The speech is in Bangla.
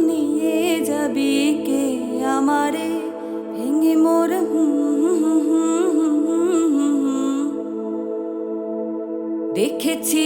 নিয়ে যাবি কে আমারে? ভেঙে মোর দেখেছি